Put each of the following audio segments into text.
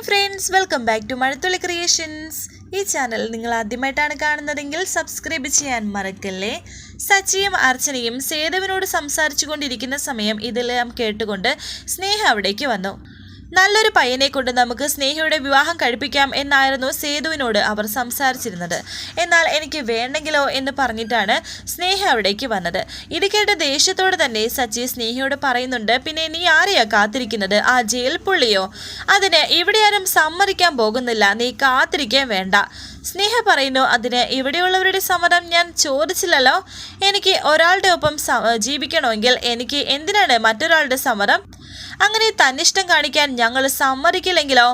Hi friends welcome back to Mazhathulli creations. ഈ channel നിങ്ങൾ ആദ്യമായിട്ടാണ് കാണുന്നതെങ്കിൽ സബ്സ്ക്രൈബ് ചെയ്യാൻ മറക്കല്ലേ? സച്ചിയും അർച്ചനയും സേതവിനോട് സംസാരിച്ചു കൊണ്ടിരിക്കുന്ന സമയം ഇതെല്ലാം കേട്ടുകൊണ്ട് സ്നേഹ അവിടേക്ക് വന്നു. നല്ലൊരു പയ്യനെ കൊണ്ട് നമുക്ക് സ്നേഹയുടെ വിവാഹം കഴിപ്പിക്കാം എന്നായിരുന്നു സേതുവിനോട് അവർ സംസാരിച്ചിരുന്നത്. എന്നാൽ എനിക്ക് വേണ്ടെങ്കിലോ എന്ന് പറഞ്ഞിട്ടാണ് സ്നേഹ അവിടേക്ക് വന്നത്. ഇത് കേട്ട ദേഷ്യത്തോടെ തന്നെ സച്ചി സ്നേഹയോട് പറയുന്നുണ്ട് പിന്നെ നീ ആരെയാ കാത്തിരിക്കുന്നത്? ആ ജയിൽ പുള്ളിയോ? അതിന് ഇവിടെ ആരും സമ്മതിക്കാൻ പോകുന്നില്ല. നീ കാത്തിരിക്കാൻ വേണ്ട. സ്നേഹ പറയുന്നു അതിന് ഇവിടെയുള്ളവരുടെ സമ്മതം ഞാൻ ചോദിച്ചില്ലല്ലോ. എനിക്ക് ഒരാളുടെ ഒപ്പം ജീവിക്കണമെങ്കിൽ എനിക്ക് എന്തിനാണ് മറ്റൊരാളുടെ സമ്മതം? അങ്ങനെ തന്നിഷ്ടം കാണിക്കാൻ ഞങ്ങൾ സമ്മതിക്കില്ലെങ്കിലോ?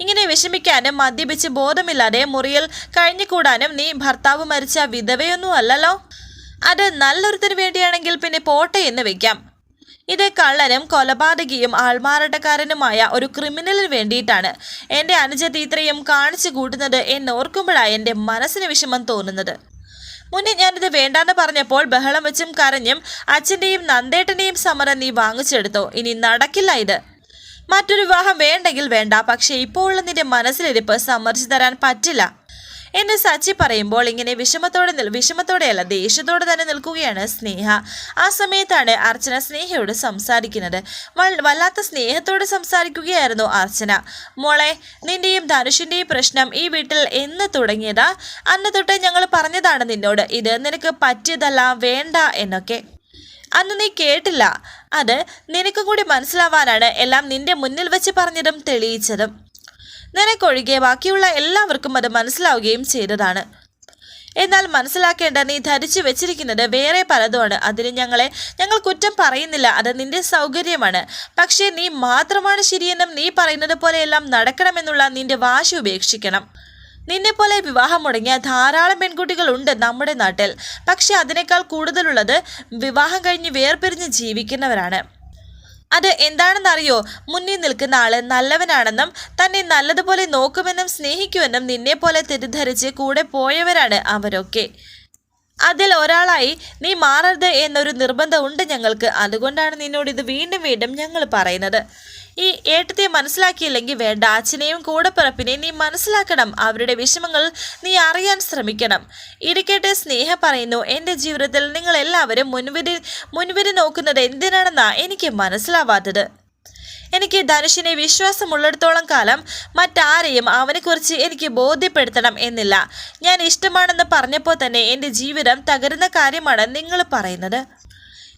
ഇങ്ങനെ വിഷമിക്കാനും മദ്യപിച്ച് ബോധമില്ലാതെ മുറിയിൽ കഴിഞ്ഞുകൂടാനും നീ ഭർത്താവ് മരിച്ച വിധവയൊന്നും അല്ലല്ലോ? അത് നല്ലൊരുത്തിന് വേണ്ടിയാണെങ്കിൽ പിന്നെ പോട്ടെ എന്ന് വെക്കാം. ഇത് കള്ളനും കൊലപാതകിയും ആൾമാറാട്ടക്കാരനുമായ ഒരു ക്രിമിനലിന് വേണ്ടിയിട്ടാണ് എന്റെ അനുജത്തി ഇത്രയും കാണിച്ചു കൂട്ടുന്നത് എന്നോർക്കുമ്പോഴാണ് എന്റെ മനസ്സിന് വിഷമം തോന്നുന്നത്. മുന്നേ ഞാനിത് വേണ്ടാന്ന് പറഞ്ഞപ്പോൾ ബഹളം വെച്ചും കരഞ്ഞും അച്ഛന്റെയും നന്ദേട്ടന്റെയും സമരം നീ വാങ്ങിച്ചെടുത്തോ? ഇനി നടക്കില്ല ഇത്. മറ്റൊരു വിവാഹം വേണ്ടെങ്കിൽ വേണ്ട പക്ഷേ ഇപ്പോൾ ഉള്ള നിന്റെ മനസ്സിലിരിപ്പ് സമ്മർദ്ദിച്ചു തരാൻ പറ്റില്ല. എന്ന് സച്ചി പറയുമ്പോൾ ഇങ്ങനെ വിഷമത്തോടെ വിഷമത്തോടെയല്ല ദേഷ്യത്തോടെ തന്നെ നിൽക്കുകയാണ് സ്നേഹ. ആ സമയത്താണ് അർച്ചന സ്നേഹയോട് സംസാരിക്കുന്നത്. വല്ലാത്ത സ്നേഹത്തോട് സംസാരിക്കുകയായിരുന്നു അർച്ചന. മോളെ നിന്റെയും ധനുഷിന്റെയും പ്രശ്നം ഈ വീട്ടിൽ എന്ന് തുടങ്ങിയതാ? അന്ന് തൊട്ട് ഞങ്ങൾ പറഞ്ഞതാണ് നിന്നോട് ഇത് നിനക്ക് പറ്റിയതല്ല വേണ്ട എന്നൊക്കെ. അന്ന് നീ കേട്ടില്ല. അത് നിനക്കും കൂടി മനസ്സിലാവാനാണ് എല്ലാം നിന്റെ മുന്നിൽ വെച്ച് പറഞ്ഞതും തെളിയിച്ചതും. നിനക്കൊഴികെ ബാക്കിയുള്ള എല്ലാവർക്കും അത് മനസ്സിലാവുകയും ചെയ്തതാണ്. എന്നാൽ മനസ്സിലാക്കേണ്ട നീ ധരിച്ചു വെച്ചിരിക്കുന്നത് വേറെ പലതുമാണ്. അതിന് ഞങ്ങളെ ഞങ്ങൾ കുറ്റം പറയുന്നില്ല. അത് നിന്റെ സൗകര്യമാണ്. പക്ഷേ നീ മാത്രമാണ് ശരിയെന്നും നീ പറയുന്നത് പോലെയെല്ലാം നടക്കണമെന്നുള്ള നിന്റെ വാശി ഉപേക്ഷിക്കണം. നിന്നെ പോലെ വിവാഹം മുടങ്ങിയ ധാരാളം പെൺകുട്ടികൾ ഉണ്ട് നമ്മുടെ നാട്ടിൽ. പക്ഷെ അതിനേക്കാൾ കൂടുതലുള്ളത് വിവാഹം കഴിഞ്ഞ് വേർപിരിഞ്ഞ് ജീവിക്കുന്നവരാണ്. അത് എന്താണെന്നറിയോ? മുന്നിൽ നിൽക്കുന്ന ആൾ നല്ലവനാണെന്നും തന്നെ നല്ലതുപോലെ നോക്കുമെന്നും സ്നേഹിക്കുമെന്നും നിന്നെ പോലെ തെറ്റിദ്ധരിച്ച് കൂടെ പോയവരാണ് അവരൊക്കെ. അതിൽ ഒരാളായി നീ മാറരുത് എന്നൊരു നിർബന്ധമുണ്ട് ഞങ്ങൾക്ക്. അതുകൊണ്ടാണ് നിന്നോട് ഇത് വീണ്ടും വീണ്ടും ഞങ്ങൾ പറയുന്നത്. ഈ ഏട്ടത്തെ മനസ്സിലാക്കിയില്ലെങ്കിൽ വേണ്ട. അച്ഛനെയും കൂടപ്പിറപ്പിനെയും നീ മനസ്സിലാക്കണം. അവരുടെ വിഷമങ്ങൾ നീ അറിയാൻ ശ്രമിക്കണം. ഇരിക്കട്ടെ സ്നേഹ പറയുന്നു. എന്റെ ജീവിതത്തിൽ നിങ്ങൾ എല്ലാവരും മുൻവിധി മുൻവിധി നോക്കുന്നത് എന്തിനാണെന്നാണ് എനിക്ക് മനസ്സിലാവാത്തത്. എനിക്ക് ധനുഷിനെ വിശ്വാസമുള്ളിടത്തോളം കാലം മറ്റാരെയും അവനെക്കുറിച്ച് എനിക്ക് ബോധ്യപ്പെടുത്തണം എന്നില്ല. ഞാൻ ഇഷ്ടമാണെന്ന് പറഞ്ഞപ്പോൾ തന്നെ എന്റെ ജീവിതം തകരുന്ന കാര്യമാണ് നിങ്ങൾ പറയുന്നത്.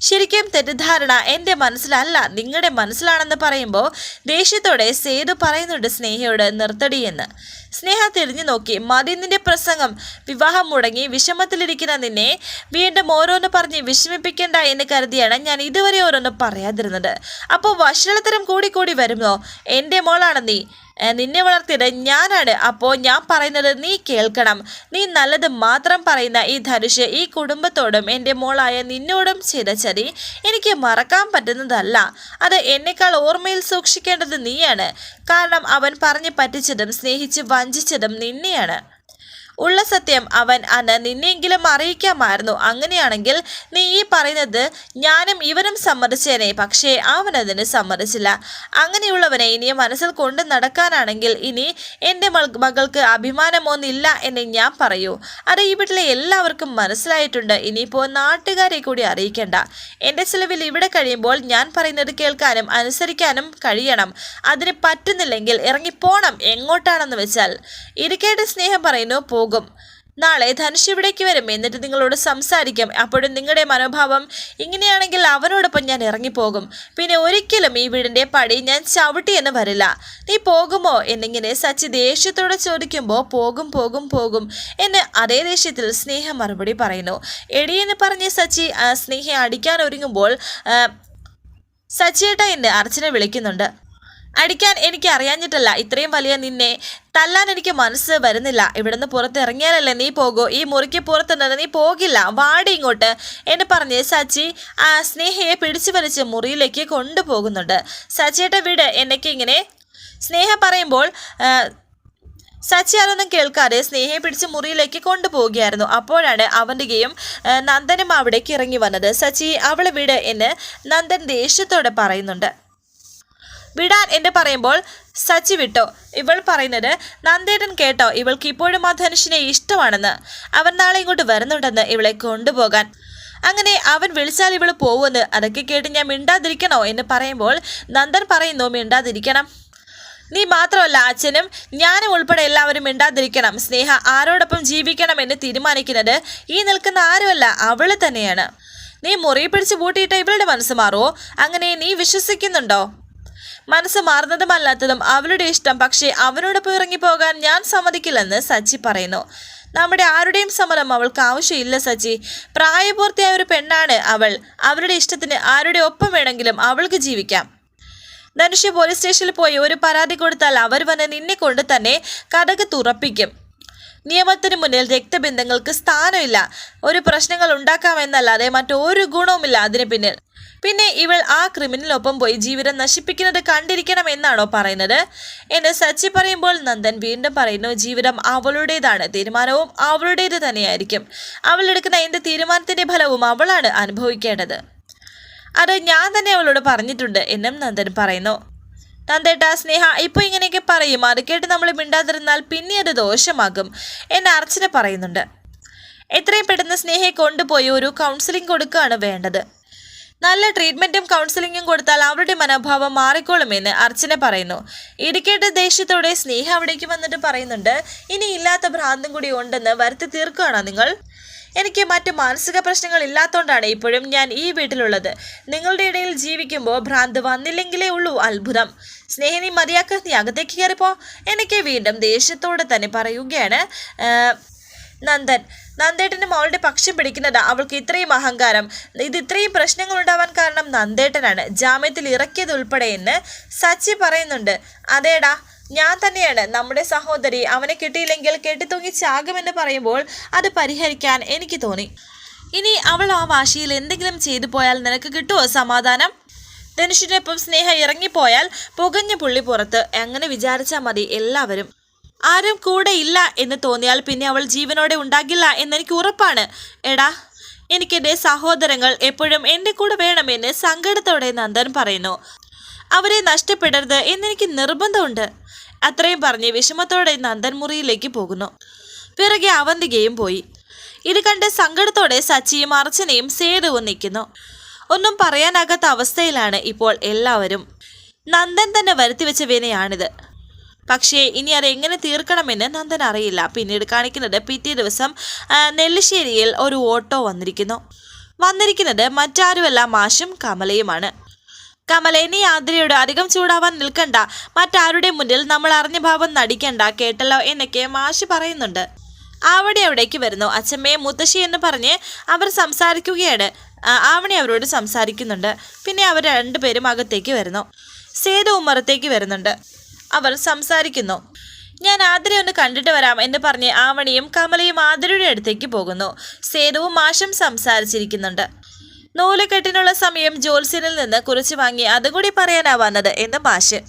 ശരിക്കും തെറ്റിദ്ധാരണ എന്റെ മനസ്സിലല്ല നിങ്ങളുടെ മനസ്സിലാണെന്ന് പറയുമ്പോൾ ദേഷ്യത്തോടെ സേതു പറയുന്നുണ്ട് സ്നേഹയോട് നിർത്തടിയെന്ന്. സ്നേഹ തിരിഞ്ഞു നോക്കി മതി നിന്റെ പ്രസംഗം. വിവാഹം മുടങ്ങി വിഷമത്തിലിരിക്കുന്ന നിന്നെ വീണ്ടും ഓരോന്ന് പറഞ്ഞ് വിഷമിപ്പിക്കേണ്ട എന്ന് കരുതിയാണ് ഞാൻ ഇതുവരെ ഓരോന്ന് പറയാതിരുന്നത്. അപ്പോൾ വഷളത്തരം കൂടിക്കൂടി കൂടി വരുമോ എന്റെ മോളാണ് നീ. നിന്നെ വളർത്തിയത് ഞാനാണ്. അപ്പോൾ ഞാൻ പറയുന്നത് നീ കേൾക്കണം. നീ നല്ലത് മാത്രം പറയുന്ന ഈ ധനുഷ് ഈ കുടുംബത്തോടും എന്റെ മോളായ നിന്നോടും ചെയ്ത ചതി എനിക്ക് മറക്കാൻ പറ്റുന്നതല്ല. അത് എന്നെക്കാൾ ഓർമ്മയിൽ സൂക്ഷിക്കേണ്ടത് നീയാണ്. കാരണം അവൻ പറഞ്ഞു പറ്റിച്ചതും സ്നേഹിച്ച് വഞ്ചിച്ചതും നിന്നെയാണ്. ഉള്ള സത്യം അവൻ അന്ന് നിന്നെങ്കിലും അറിയിക്കാമായിരുന്നു. അങ്ങനെയാണെങ്കിൽ നീ ഈ പറയുന്നത് ഞാനും ഇവനും സമ്മതിച്ചേനെ പക്ഷേ അവൻ അതിന് സമ്മതിച്ചില്ല. അങ്ങനെയുള്ളവനെ ഇനി മനസ്സിൽ കൊണ്ട് നടക്കാനാണെങ്കിൽ ഇനി എന്റെ മകൾക്ക് അഭിമാനമൊന്നില്ല എന്ന് ഞാൻ പറയൂ. അത് ഈ വീട്ടിലെ എല്ലാവർക്കും മനസ്സിലായിട്ടുണ്ട്. ഇനിയിപ്പോൾ നാട്ടുകാരെ കൂടി അറിയിക്കേണ്ട. എന്റെ ചിലവിൽ ഇവിടെ കഴിയുമ്പോൾ ഞാൻ പറയുന്നത് കേൾക്കാനും അനുസരിക്കാനും കഴിയണം. അതിന് പറ്റുന്നില്ലെങ്കിൽ ഇറങ്ങിപ്പോണം എങ്ങോട്ടാണെന്ന് വെച്ചാൽ. ഇരിക്കേണ്ട സ്നേഹം പറയുന്നു നാളെ ധനുഷ് ഇവിടേക്ക് വരും. എന്നിട്ട് നിങ്ങളോട് സംസാരിക്കും. അപ്പോഴും നിങ്ങളുടെ മനോഭാവം ഇങ്ങനെയാണെങ്കിൽ അവനോടൊപ്പം ഞാൻ ഇറങ്ങിപ്പോകും. പിന്നെ ഒരിക്കലും ഈ വീടിന്റെ പടി ഞാൻ ചവിട്ടിയെന്ന് വരില്ല. നീ പോകുമോ? എന്നിങ്ങനെ സച്ചി ദേഷ്യത്തോടെ ചോദിക്കുമ്പോൾ പോകും പോകും പോകും എന്ന് അതേ ദേഷ്യത്തിൽ സ്നേഹം മറുപടി പറയുന്നു. എടിയെന്ന് പറഞ്ഞ് സച്ചി സ്നേഹം അടിക്കാൻ ഒരുങ്ങുമ്പോൾ സച്ചിയേട്ട എന്നെ അർച്ചന വിളിക്കുന്നുണ്ട്. അടിക്കാൻ എനിക്ക് അറിയാഞ്ഞിട്ടല്ല. ഇത്രയും വലിയ നിന്നെ തല്ലാൻ എനിക്ക് മനസ്സ് വരുന്നില്ല. ഇവിടുന്ന് പുറത്തിറങ്ങിയാലല്ലേ നീ പോകൂ. ഈ മുറിക്ക് പുറത്ത് നീ പോകില്ല. വാടി ഇങ്ങോട്ട്. എന്ന് പറഞ്ഞ് സച്ചി ആ സ്നേഹയെ പിടിച്ചു വലിച്ച് മുറിയിലേക്ക് കൊണ്ടുപോകുന്നുണ്ട്. സച്ചിയുടെ വീട്. എന്നൊക്കെ ഇങ്ങനെ സ്നേഹ പറയുമ്പോൾ സച്ചി അതൊന്നും കേൾക്കാതെ സ്നേഹയെ പിടിച്ച് മുറിയിലേക്ക് കൊണ്ടുപോവുകയായിരുന്നു. അപ്പോഴാണ് അവന്റെയും നന്ദനും അവിടേക്ക് ഇറങ്ങി വന്നത്. സച്ചി അവളെ വിട് എന്ന് നന്ദൻ ദേഷ്യത്തോടെ പറയുന്നുണ്ട്. വിടാൻ എന്ന് പറയുമ്പോൾ സച്ചി വിട്ടോ. ഇവൾ പറയുന്നത് നന്ദേടൻ കേട്ടോ ഇവൾക്ക് ഇപ്പോഴും ആ ധനുഷിനെ ഇഷ്ടമാണെന്ന്. അവൻ നാളെ ഇങ്ങോട്ട് വരുന്നുണ്ടെന്ന് ഇവളെ കൊണ്ടുപോകാൻ. അങ്ങനെ അവൻ വിളിച്ചാൽ ഇവൾ പോവുമെന്ന്. അതൊക്കെ കേട്ട് ഞാൻ മിണ്ടാതിരിക്കണോ? എന്ന് പറയുമ്പോൾ നന്ദൻ പറയുന്നു മിണ്ടാതിരിക്കണം. നീ മാത്രമല്ല അച്ഛനും ഞാനും ഉൾപ്പെടെ എല്ലാവരും മിണ്ടാതിരിക്കണം. സ്നേഹ ആരോടൊപ്പം ജീവിക്കണം എന്ന് തീരുമാനിക്കുന്നത് ഈ നിൽക്കുന്ന ആരുമല്ല അവൾ തന്നെയാണ്. നീ മുറി പിടിച്ച് പൂട്ടിയിട്ട് ഇവളുടെ മനസ്സ് മാറുമോ അങ്ങനെ നീ വിശ്വസിക്കുന്നുണ്ടോ? മനസ്സ് മാറുന്നതുമല്ലാത്തതും അവളുടെ ഇഷ്ടം. പക്ഷേ അവനോടൊപ്പം ഇറങ്ങിപ്പോകാൻ ഞാൻ സമ്മതിക്കില്ലെന്ന് സച്ചി പറയുന്നു. നമ്മുടെ ആരുടെയും സമ്മതം അവൾക്ക് ആവശ്യമില്ല സച്ചി. പ്രായപൂർത്തിയായ ഒരു പെണ്ണാണ് അവൾ. അവരുടെ ഇഷ്ടത്തിന് ആരുടെ ഒപ്പം വേണമെങ്കിലും അവൾക്ക് ജീവിക്കാം. ധനുഷ് പോലീസ് സ്റ്റേഷനിൽ പോയി ഒരു പരാതി കൊടുത്താൽ അവർ വന്ന് നിന്നെ കൊണ്ട് തന്നെ കഥക് തുറപ്പിക്കും. നിയമത്തിന് മുന്നിൽ രക്തബന്ധങ്ങൾക്ക് സ്ഥാനമില്ല. ഒരു പ്രശ്നങ്ങൾ ഉണ്ടാക്കാമെന്നല്ലാതെ മറ്റൊരു ഗുണവുമില്ല അതിന് പിന്നിൽ. പിന്നെ ഇവൾ ആ ക്രിമിനലൊപ്പം പോയി ജീവിതം നശിപ്പിക്കുന്നത് കണ്ടിരിക്കണമെന്നാണോ പറയുന്നത്? എന്ന് സച്ചി പറയുമ്പോൾ നന്ദൻ വീണ്ടും പറയുന്നു ജീവിതം അവളുടേതാണ് തീരുമാനവും അവളുടേത് തന്നെയായിരിക്കും. അവൾ എടുക്കുന്ന എന്ത് തീരുമാനത്തിന്റെ ഫലവും അവളാണ് അനുഭവിക്കേണ്ടത്. അത് ഞാൻ തന്നെ അവളോട് പറഞ്ഞിട്ടുണ്ട് എന്നും നന്ദൻ പറയുന്നു. നന്ദേട്ടാ സ്നേഹ ഇപ്പോൾ ഇങ്ങനെയൊക്കെ പറയും. അത് കേട്ട് നമ്മൾ മിണ്ടാതിരുന്നാൽ പിന്നെ അത് ദോഷമാകും എന്ന് അർച്ചന പറയുന്നുണ്ട്. എത്രയും പെട്ടെന്ന് സ്നേഹയെ കൊണ്ടുപോയി ഒരു കൗൺസിലിംഗ് കൊടുക്കുകയാണ് വേണ്ടത്. നല്ല ട്രീറ്റ്മെന്റും കൗൺസിലിംഗും കൊടുത്താൽ അവരുടെ മനോഭാവം മാറിക്കോളുമെന്ന് അർച്ചന പറയുന്നു. ഇടുക്കേട്ട് ദേഷ്യത്തോടെ സ്നേഹ അവിടേക്ക് വന്നിട്ട് പറയുന്നുണ്ട് ഇനി ഇല്ലാത്ത ഭ്രാന്തും കൂടി ഉണ്ടെന്ന് വരുത്തി തീർക്കുകയാണോ നിങ്ങൾ? എനിക്ക് മറ്റ് മാനസിക പ്രശ്നങ്ങൾ ഇല്ലാത്തതുകൊണ്ടാണ് ഇപ്പോഴും ഞാൻ ഈ വീട്ടിലുള്ളത്. നിങ്ങളുടെ ഇടയിൽ ജീവിക്കുമ്പോൾ ഭ്രാന്ത് വന്നില്ലെങ്കിലേ ഉള്ളൂ അത്ഭുതം. സ്നേഹിനി മതിയാക്ക നീ അകത്തേക്ക് കയറിപ്പോ. എനിക്ക് വീണ്ടും ദേഷ്യത്തോടെ തന്നെ പറയുകയാണ്. നന്ദൻ. നന്ദേട്ടന് മോളുടെ പക്ഷം പിടിക്കുന്നത് അവൾക്ക് ഇത്രയും അഹങ്കാരം. ഇത് ഇത്രയും പ്രശ്നങ്ങൾ ഉണ്ടാവാൻ കാരണം നന്ദേട്ടനാണ്. ജാമ്യത്തിൽ ഇറക്കിയത് ഉൾപ്പെടെ എന്ന് സച്ചി പറയുന്നുണ്ട്. അതേടാ ഞാൻ തന്നെയാണ്. നമ്മുടെ സഹോദരി അവനെ കിട്ടിയില്ലെങ്കിൽ കെട്ടിത്തൂങ്ങി ചാകുമെന്ന് പറയുമ്പോൾ അത് പരിഹരിക്കാൻ എനിക്ക് തോന്നി. ഇനി അവൾ ആ വാശിയിൽ എന്തെങ്കിലും ചെയ്തു പോയാൽ നിനക്ക് കിട്ടുമോ സമാധാനം? ധനുഷിനൊപ്പം സ്നേഹ ഇറങ്ങിപ്പോയാൽ പുകഞ്ഞ പുള്ളി പുറത്ത്. അങ്ങനെ വിചാരിച്ചാൽ മതി എല്ലാവരും. ആരും കൂടെ ഇല്ല എന്ന് തോന്നിയാൽ പിന്നെ അവൾ ജീവനോടെ ഉണ്ടാകില്ല എന്നെനിക്ക് ഉറപ്പാണ്. എടാ എനിക്കെന്റെ സഹോദരങ്ങൾ എപ്പോഴും എന്റെ കൂടെ വേണമെന്ന് സങ്കടത്തോടെ നന്ദൻ പറയുന്നു. അവരെ നഷ്ടപ്പെടരുത് എന്നെനിക്ക് നിർബന്ധമുണ്ട്. അത്രയും പറഞ്ഞ് വിഷമത്തോടെ നന്ദൻ മുറിയിലേക്ക് പോകുന്നു. പിറകെ അവന്തികയും പോയി. ഇത് കണ്ട് സങ്കടത്തോടെ സച്ചിയും അർച്ചനയും സേതുവും നിൽക്കുന്നു. ഒന്നും പറയാനാകാത്ത അവസ്ഥയിലാണ് ഇപ്പോൾ എല്ലാവരും. നന്ദൻ തന്നെ വരുത്തിവെച്ച വിനയാണിത്. പക്ഷേ ഇനി അത് എങ്ങനെ തീർക്കണമെന്ന് നന്ദൻ അറിയില്ല. പിന്നീട് കാണിക്കുന്നത് പിറ്റേ ദിവസം നെല്ലിശ്ശേരിയിൽ ഒരു ഓട്ടോ വന്നിരിക്കുന്നു. വന്നിരിക്കുന്നത് മറ്റാരുമല്ല മാഷും കമലയുമാണ്. കമലെ നീ ആതിരയോട് അധികം ചൂടാവാൻ നിൽക്കണ്ട. മറ്റാരുടെ മുന്നിൽ നമ്മൾ അറിഞ്ഞ ഭാവം നടിക്കണ്ട. കേട്ടല്ലോ? എന്നൊക്കെ മാഷ് പറയുന്നുണ്ട്. ആവണി അവിടേക്ക് വരുന്നു. അച്ഛമ്മയെ മുത്തശ്ശി എന്ന് പറഞ്ഞ് അവർ സംസാരിക്കുകയാണ്. ആവണി അവരോട് സംസാരിക്കുന്നുണ്ട്. പിന്നെ അവർ രണ്ടുപേരും അകത്തേക്ക് വരുന്നു. സേതു ഉമ്മറത്തേക്ക് വരുന്നുണ്ട്. അവർ സംസാരിക്കുന്നു. ഞാൻ ആതിര ഒന്ന് കണ്ടിട്ട് വരാം എന്ന് പറഞ്ഞ് ആവണിയും കമലയും ആതിരയുടെ അടുത്തേക്ക് പോകുന്നു. സേതുവും മാഷും സംസാരിച്ചിരിക്കുന്നുണ്ട്. നൂലുകെട്ടിനുള്ള സമയം ജോത്സ്യനിൽ നിന്ന് കുറിച്ച് വാങ്ങി അതുകൂടി പറയാനാ വന്നത് എന്ന് മാഷ്.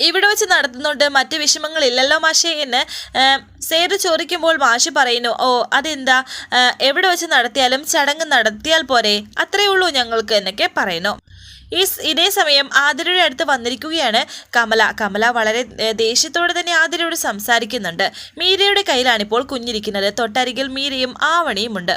ഇവിടെ വെച്ച് നടത്തുന്നുണ്ട്. മറ്റ് വിഷമങ്ങളില്ലല്ലോ മാഷേ എന്ന് സേതു ചോദിക്കുമ്പോൾ മാഷ് പറയുന്നു ഓ അതെന്താ? എവിടെ വെച്ച് നടത്തിയാലും ചടങ്ങ് നടത്തിയാൽ പോരെ. അത്രയേ ഉള്ളൂ ഞങ്ങൾക്ക് എന്നൊക്കെ പറയുന്നു. ഈ ഇതേ സമയം ആതിരയുടെ അടുത്ത് വന്നിരിക്കുകയാണ് കമല. കമല വളരെ ദേഷ്യത്തോടെ തന്നെ ആതിരയോട് സംസാരിക്കുന്നുണ്ട്. മീരയുടെ കയ്യിലാണിപ്പോൾ കുഞ്ഞിരിക്കുന്നത്. തൊട്ടരികിൽ മീരയും ആവണിയും ഉണ്ട്.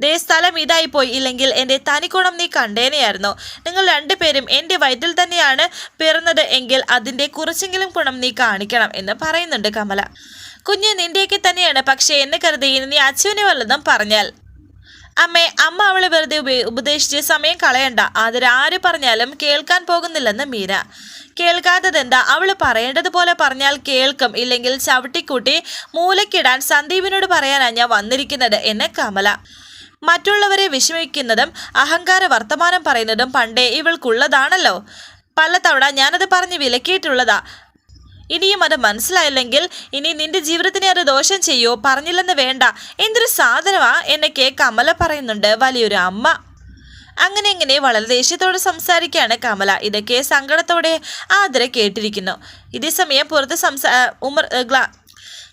ദേ സ്ഥലം ഇതായി പോയി ഇല്ലെങ്കിൽ എന്റെ തനിക്കോണം നീ കണ്ടേനെയായിരുന്നു. നിങ്ങൾ രണ്ടുപേരും എന്റെ വയറ്റിൽ തന്നെയാണ് പിറന്നത് എങ്കിൽ അതിന്റെ കുറച്ചെങ്കിലും ഗുണം നീ കാണിക്കണം എന്ന് പറയുന്നുണ്ട് കമല. കുഞ്ഞ് നിന്റെയൊക്കെ തന്നെയാണ്. പക്ഷേ എന്ന് കരുതി ഇനി നീ അച്ഛനെ വല്ലതും പറഞ്ഞാൽ അമ്മേ അമ്മ അവളെ വെറുതെ ഉപ- ഉപദേശിച്ച് സമയം കളയണ്ട. അതിൽ ആര് പറഞ്ഞാലും കേൾക്കാൻ പോകുന്നില്ലെന്ന് മീര. കേൾക്കാത്തതെന്താ? അവൾ പറയേണ്ടതുപോലെ പറഞ്ഞാൽ കേൾക്കും. ഇല്ലെങ്കിൽ ചവിട്ടിക്കൂട്ടി മൂലക്കിടാൻ സന്ദീപിനോട് പറയാനാ ഞാൻ വന്നിരിക്കുന്നത് എന്ന് കമല. മറ്റുള്ളവരെ വിഷമിക്കുന്നതും അഹങ്കാര വർത്തമാനം പറയുന്നതും പണ്ടേ ഇവൾക്കുള്ളതാണല്ലോ. പലതവണ ഞാനത് പറഞ്ഞ് വിലക്കിയിട്ടുള്ളതാ. ഇനിയും അത് മനസ്സിലായില്ലെങ്കിൽ ഇനി നിന്റെ ജീവിതത്തിനെ അത് ദോഷം ചെയ്യോ? പറഞ്ഞില്ലെന്ന് വേണ്ട. എന്തൊരു സാധനമാ? എന്നൊക്കെ കമല പറയുന്നുണ്ട്. വലിയൊരു അമ്മ. അങ്ങനെ ഇങ്ങനെ വളരെ ദേഷ്യത്തോട് സംസാരിക്കുകയാണ് കമല. ഇതൊക്കെ സങ്കടത്തോടെ ആദര കേട്ടിരിക്കുന്നു. ഇതേ സമയം പുറത്ത് സംസാ ഉമർ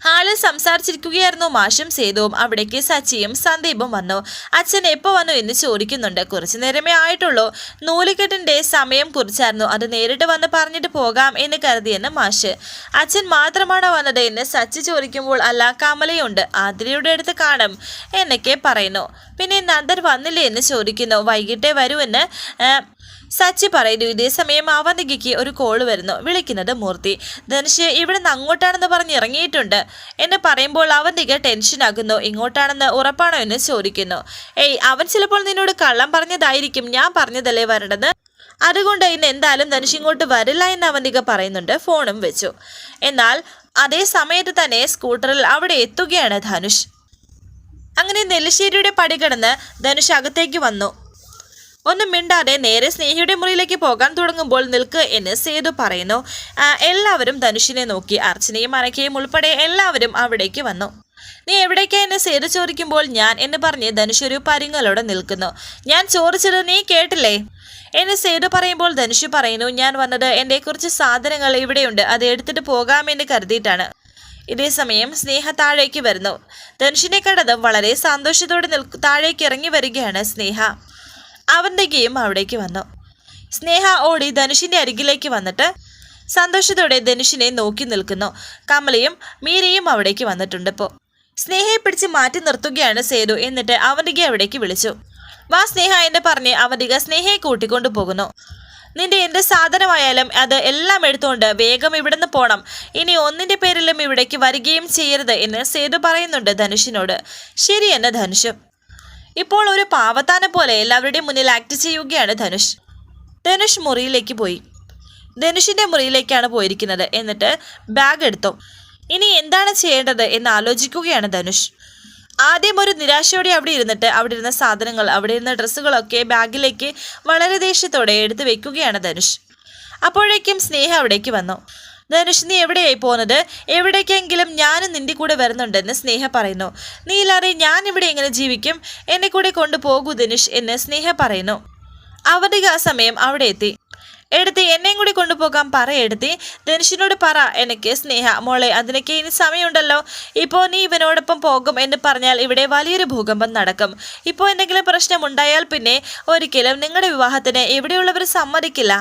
ഹാളിൽ സംസാരിച്ചിരിക്കുകയായിരുന്നു മാഷും സേതുവും. അവിടേക്ക് സച്ചിയും സന്ദീപും വന്നു. അച്ഛൻ എപ്പോൾ വന്നു എന്ന് ചോദിക്കുന്നുണ്ട്. കുറച്ചു നേരമേ ആയിട്ടുള്ളൂ. നൂലിക്കെട്ടിന്റെ സമയം കുറിച്ചായിരുന്നു. അത് നേരിട്ട് വന്ന് പറഞ്ഞിട്ട് പോകാം എന്ന് കരുതിയെന്ന് മാഷ്. അച്ഛൻ മാത്രമാണോ വന്നത് എന്ന് സച്ചി ചോദിക്കുമ്പോൾ അല്ല കമലയുണ്ട്. ആതിരയുടെ അടുത്ത് കാണും എന്നൊക്കെ പറയുന്നു. പിന്നെ നന്ദൻ വന്നില്ലേ എന്ന് ചോദിക്കുന്നു. വൈകിട്ടേ വരുമെന്ന് സച്ചി പറയുന്നു. ഇതേ സമയം അവന്തികയ്ക്ക് ഒരു കോൾ വരുന്നു. വിളിക്കുന്നത് മൂർത്തി. ധനുഷ് ഇവിടെ നിന്ന് അങ്ങോട്ടാണെന്ന് പറഞ്ഞ് ഇറങ്ങിയിട്ടുണ്ട്. എന്ന് പറയുമ്പോൾ അവന്തിക ടെൻഷനാകുന്നു ഇങ്ങോട്ടാണെന്ന് ഉറപ്പാണോ എന്ന് ചോദിക്കുന്നു. ഏയ് അവൻ ചിലപ്പോൾ നിന്നോട് കള്ളം പറഞ്ഞതായിരിക്കും. ഞാൻ പറഞ്ഞതല്ലേ വരേണ്ടത് അതുകൊണ്ട് ഇന്ന് എന്തായാലും ധനുഷ് ഇങ്ങോട്ട് വരില്ല എന്ന് അവന്തിക പറയുന്നുണ്ട്. ഫോണും വെച്ചു. എന്നാൽ അതേ സമയത്ത് തന്നെ സ്കൂട്ടറിൽ അവിടെ എത്തുകയാണ് ധനുഷ്. അങ്ങനെ നെല്ലിശ്ശേരിയുടെ പടി കടന്ന് ധനുഷ് അകത്തേക്ക് വന്നു. ഒന്നും മിണ്ടാതെ നേരെ സ്നേഹിയുടെ മുറിയിലേക്ക് പോകാൻ തുടങ്ങുമ്പോൾ നിൽക്ക് എന്ന് സേതു പറയുന്നു. എല്ലാവരും ധനുഷിനെ നോക്കി അർച്ചനയും അനക്കയും ഉൾപ്പെടെ എല്ലാവരും അവിടേക്ക് വന്നു. നീ എവിടേക്കാ എന്നെ? സേതു ചോദിക്കുമ്പോൾ ഞാൻ എന്ന് പറഞ്ഞ് ധനുഷ് ഒരു പരിങ്ങലോടെ നിൽക്കുന്നു. ഞാൻ ചോദിച്ചത് നീ കേട്ടില്ലേ? എന്നെ സേതു പറയുമ്പോൾ ധനുഷ് പറയുന്നു ഞാൻ വന്നത് കുറച്ച് സാധനങ്ങൾ ഇവിടെയുണ്ട്. അത് എടുത്തിട്ട് പോകാമെന്ന് കരുതിയിട്ടാണ്. ഇതേ സമയം സ്നേഹ താഴേക്ക് വരുന്നു. ധനുഷിനെ കണ്ടതും വളരെ സന്തോഷത്തോടെ നിൽക്കു താഴേക്ക് ഇറങ്ങി വരികയാണ് സ്നേഹ. അവന്തികയും അവിടേക്ക് വന്നു. സ്നേഹ ഓടി ധനുഷിന്റെ അരികിലേക്ക് വന്നിട്ട് സന്തോഷത്തോടെ ധനുഷിനെ നോക്കി നിൽക്കുന്നു. കമലയും മീരയും അവിടേക്ക് വന്നിട്ടുണ്ട് ഇപ്പോൾ സ്നേഹയെ പിടിച്ച് മാറ്റി നിർത്തുകയാണ് സേതു. എന്നിട്ട് അവന്തിക അവിടേക്ക് വിളിച്ചു. വാ സ്നേഹ എന്നെ പറഞ്ഞ് അവന്തിക സ്നേഹയെ കൂട്ടിക്കൊണ്ടു പോകുന്നു. നിന്റെ എന്ത് സാധനമായാലും അത് എല്ലാം എടുത്തുകൊണ്ട് വേഗം ഇവിടുന്ന് പോണം. ഇനി ഒന്നിന്റെ പേരിലും ഇവിടേക്ക് വരികയും ചെയ്യരുത് എന്ന് സേതു പറയുന്നുണ്ട് ധനുഷിനോട്. ശരിയെന്ന് ധനുഷ്. ഇപ്പോൾ ഒരു പാവത്താനെ പോലെ എല്ലാവരുടെയും മുന്നിൽ ആക്ട് ചെയ്യുകയാണ് ധനുഷ്. ധനുഷ് മുറിയിലേക്ക് പോയി. ധനുഷിന്റെ മുറിയിലേക്കാണ് പോയിരിക്കുന്നത്. എന്നിട്ട് ബാഗ് എടുത്തു. ഇനി എന്താണ് ചെയ്യേണ്ടത് എന്ന് ആലോചിക്കുകയാണ് ധനുഷ്. ആദ്യം ഒരു നിരാശയോടെ അവിടെ ഇരുന്നിട്ട് അവിടെ ഇരുന്ന സാധനങ്ങൾ അവിടെ ഇരുന്ന ഡ്രസ്സുകളൊക്കെ ബാഗിലേക്ക് വളരെ ദേഷ്യത്തോടെ എടുത്തു വെക്കുകയാണ് ധനുഷ്. അപ്പോഴേക്കും സ്നേഹ അവിടേക്ക് വന്നു. ധനുഷ് നീ എവിടെയായി പോകുന്നത്? എവിടേക്കെങ്കിലും ഞാനും നിന്റെ കൂടെ വരുന്നുണ്ടെന്ന് സ്നേഹ പറയുന്നു. നീ ഇല്ലാതെ ഞാൻ ഇവിടെ എങ്ങനെ ജീവിക്കും? എന്നെ കൂടെ കൊണ്ടുപോകൂ ധനുഷ് എന്ന് സ്നേഹ പറയുന്നു. അവധിക സമയം അവിടെ എത്തി. എടുത്തി എന്നെയും കൂടി കൊണ്ടുപോകാൻ പറ എടുത്തി. ധനുഷിനോട് പറ എനിക്ക് സ്നേഹ മോളെ അതിനൊക്കെ ഇനി സമയമുണ്ടല്ലോ. ഇപ്പോൾ നീ ഇവനോടൊപ്പം പോകും എന്ന് പറഞ്ഞാൽ ഇവിടെ വലിയൊരു ഭൂകമ്പം നടക്കും. ഇപ്പോൾ എന്തെങ്കിലും പ്രശ്നമുണ്ടായാൽ പിന്നെ ഒരിക്കലും നിങ്ങളുടെ വിവാഹത്തിന് ഇവിടെയുള്ളവർ സമ്മതിക്കില്ല.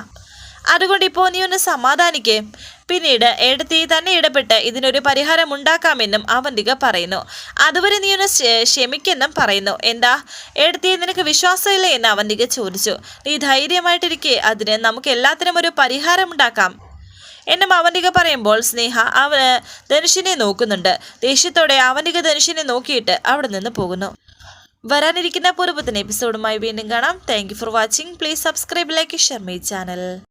അതുകൊണ്ട് ഇപ്പോൾ നീ ഒന്ന് സമാധാനിക്കേ. പിന്നീട് എടുത്തി തന്നെ ഇടപെട്ട് ഇതിനൊരു പരിഹാരം ഉണ്ടാക്കാമെന്നും അവന്തിക പറയുന്നു. അതുവരെ നീ ഒന്ന് ക്ഷമിക്കെന്നും പറയുന്നു. എന്താ? എടുത്തി നിനക്ക് വിശ്വാസമില്ല എന്ന് അവന്തിക ചോദിച്ചു. നീ ധൈര്യമായിട്ടിരിക്കെ. അതിന് നമുക്ക് എല്ലാത്തിനും ഒരു പരിഹാരം ഉണ്ടാക്കാം. എന്നും അവന്തിക പറയുമ്പോൾ സ്നേഹ അവ ധനുഷിനെ നോക്കുന്നുണ്ട്. ദേഷ്യത്തോടെ അവന്തിക ധനുഷിനെ നോക്കിയിട്ട് അവിടെ നിന്ന് പോകുന്നു. വരാനിരിക്കുന്ന പൂർവത്തിന് എപ്പിസോഡുമായി വീണ്ടും കാണാം. Thank for watching please subscribe like share my channel